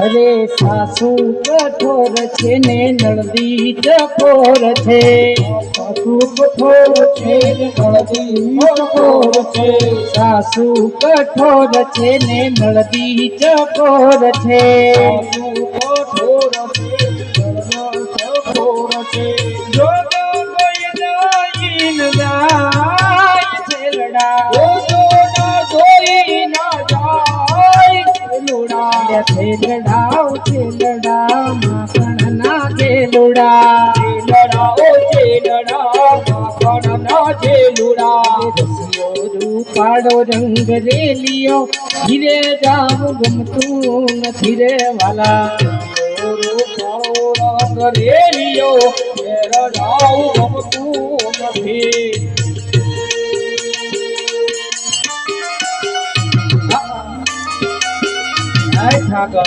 અરે સાસુ કઠોર છે ને નળદી ચકોર છે સાસુ કઠોર છે ને નળદી કઠોર છે સાસુ કઠોર છે ને નળદી ચકોર છે સાસુ કઠોર છે લુડા છેલડા છેલડા માખણ ના કેલુડા લડાઓ છે લડા માખણ ના છે લુડા રૂપાડો રંગ રેલિયો ધીરે જાવ ગમતું નથી રે વાલા રેલિયો રડાવું ગમતું નથી. 来唱歌。